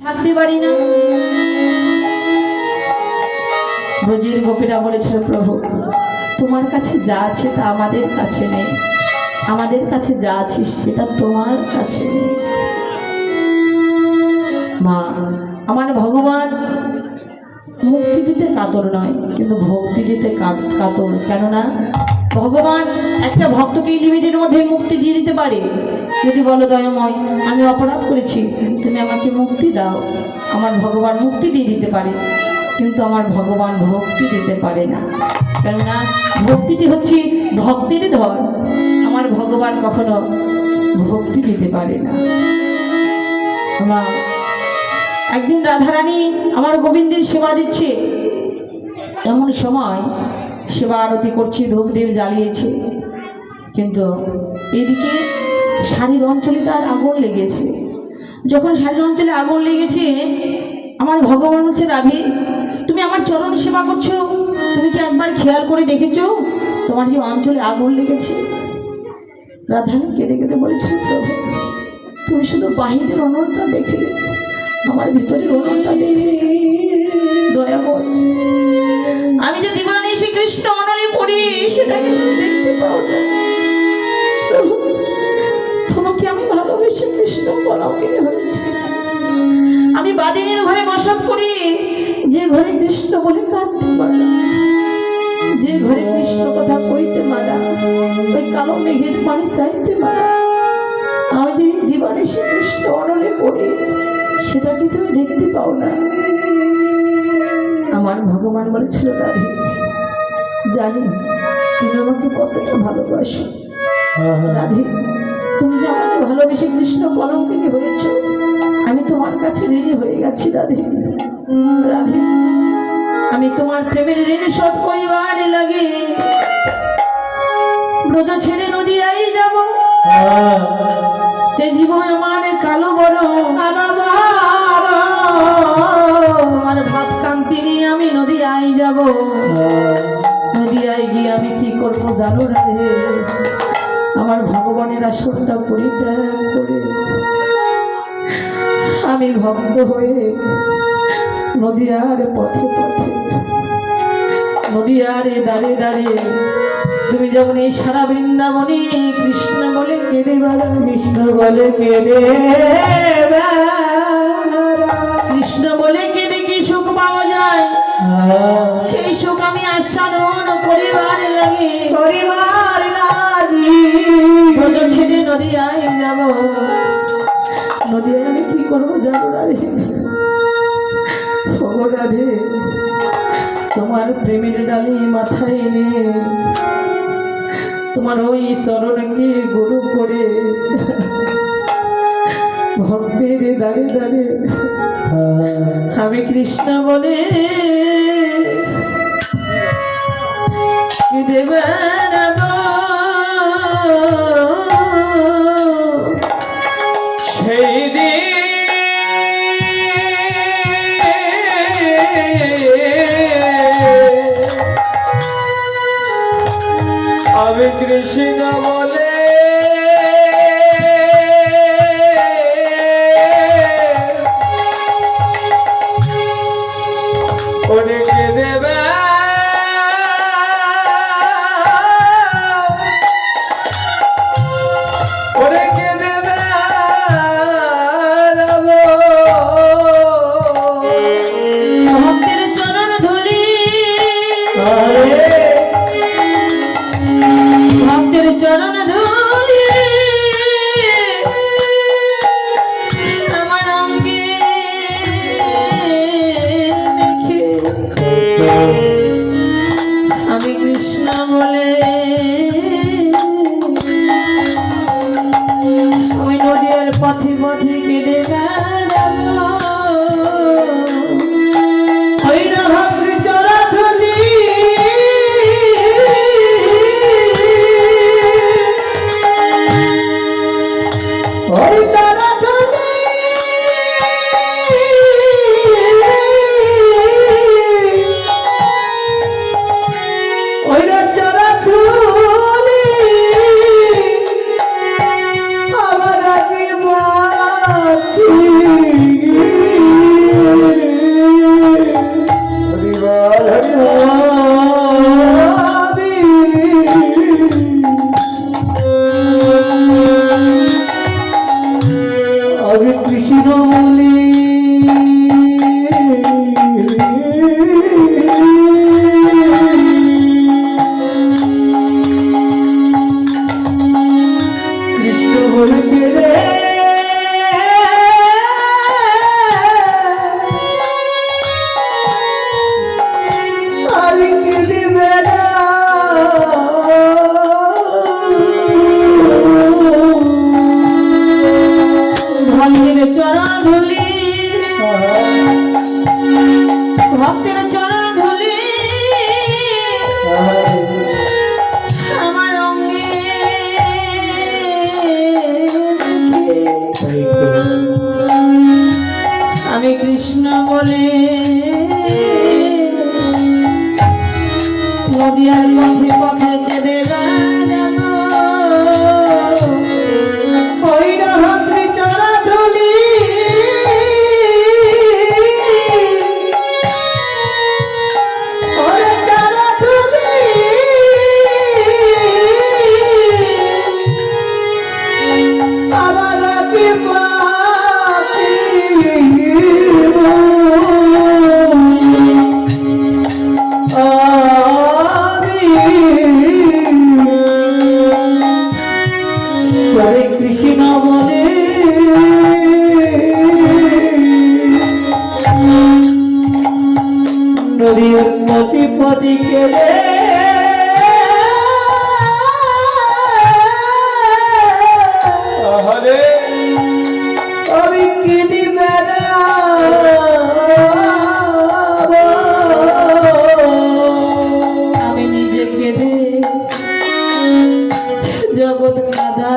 থাকতে পারি না। ব্রজের গোপীরা বলেছিল, প্রভু, তোমার কাছে যা আছে তা আমাদের কাছে নেই। আমাদের কাছে যা আছে সেটা তোমার কাছে নেই। মা, আমার ভগবান মুক্তি দিতে কাতর নয়, কিন্তু ভক্তি দিতে কাতর। কেননা ভগবান একটা ভক্তকে লিমিটের মধ্যে মুক্তি দিয়ে দিতে পারে। যদি বলো দয়াময়, আমি অপরাধ করেছি, তুমি আমাকে মুক্তি দাও। আমার ভগবান মুক্তি দিয়ে দিতে পারে, কিন্তু আমার ভগবান ভক্তি দিতে পারে না। কেননা ভক্তিটি হচ্ছে ভক্তের ধর আমার ভগবান কখনো ভক্তি দিতে পারে না। মা, একদিন রাধারানী আমার গোবিন্দের সেবা দিচ্ছে। এমন সময় সেবা আরতি করছি, ধূপদেব জ্বালিয়েছে। কিন্তু এদিকে শাড়ির অঞ্চলে তার আগুন লেগেছে। যখন শাড়ির অঞ্চলে আগুন লেগেছে, আমার ভগবান হচ্ছে রাধে। তুমি আমার চরণ সেবা করছ, তুমি কি একবার খেয়াল করে দেখেছ তোমার যে অঞ্চলে আগুন লেগেছে? রাধারানী কেঁদে কেঁদে বলেছে, প্রভু, তুমি শুধু বাহিরের অনলটা দেখে আমার ভিতরের অনলটা দেখে দয়া কর। আমি যে দিবানি শ্রীকৃষ্ণ অনলে পড়ি, সেটাকে দেখতে পাও না। আমি কৃষ্ণ হয়েছে। বাদিনীর ঘরে বসত করি যে ঘরে কৃষ্ণ বলে কাঁদতে পারা। যে ঘরে কৃষ্ণ কথা কইতে মারা ওই কালো মেঘের পানি চাইতে মারা আমি যে দিবানে শ্রীকৃষ্ণ অনলে পড়ে সেটাকে তুমি দেখতে পাও না। আমার ভগবান বলেছিল রাধে জানি তুমি আমাকে কতটা ভালোবাসো। রাধে তুমি যে ভালোবেসে কৃষ্ণ কলঙ্কিনী হয়েছ। আমি তোমার কাছে ঋণী হয়ে গেছি, রাধে। রাধে। আমি তোমার প্রেমের ঋণ শোধ করিবার লাগে। ব্রজ ছেড়ে নদী নদীয়াই যাব। তে জীবন আমার কালো বড় কালো আমার ভাত কান্তি নিয়ে আমি নদী আই যাব। নদী আই গিয়ে আমি কি করব জানো রে আমার ভগবানের আসনটা পরিত্যাগ করে আমি ভক্ত হয়ে নদীয়ার পথে পথে নদীয়ারে দাঁড়ে দাঁড়িয়ে তুমি যখন এই সারা বৃন্দাবনে কৃষ্ণ বলে কেঁদে বেড়া কৃষ্ণ বলে কেড়ে কৃষ্ণ বলে কেঁদে কি সুখ পাওয়া যায়? সেই সুখ আমি আস্বাদন পরিবার লাগে। পরিবার ব্রজ ছেড়ে নদীয়ায় যাব। নদীয়ায় আমি কি করব জানো রাধে? রাধে, তোমার প্রেমের ডালি মাথায় এনে, তোমার ওই চরণকে গুরু করে, ভক্তের দাঁড়ে দাঁড়ে আমি কৃষ্ণ বলে দেব? পথে কেঁদে ভক্তের চরণ ধুলি। ভক্তের জগৎ কাদা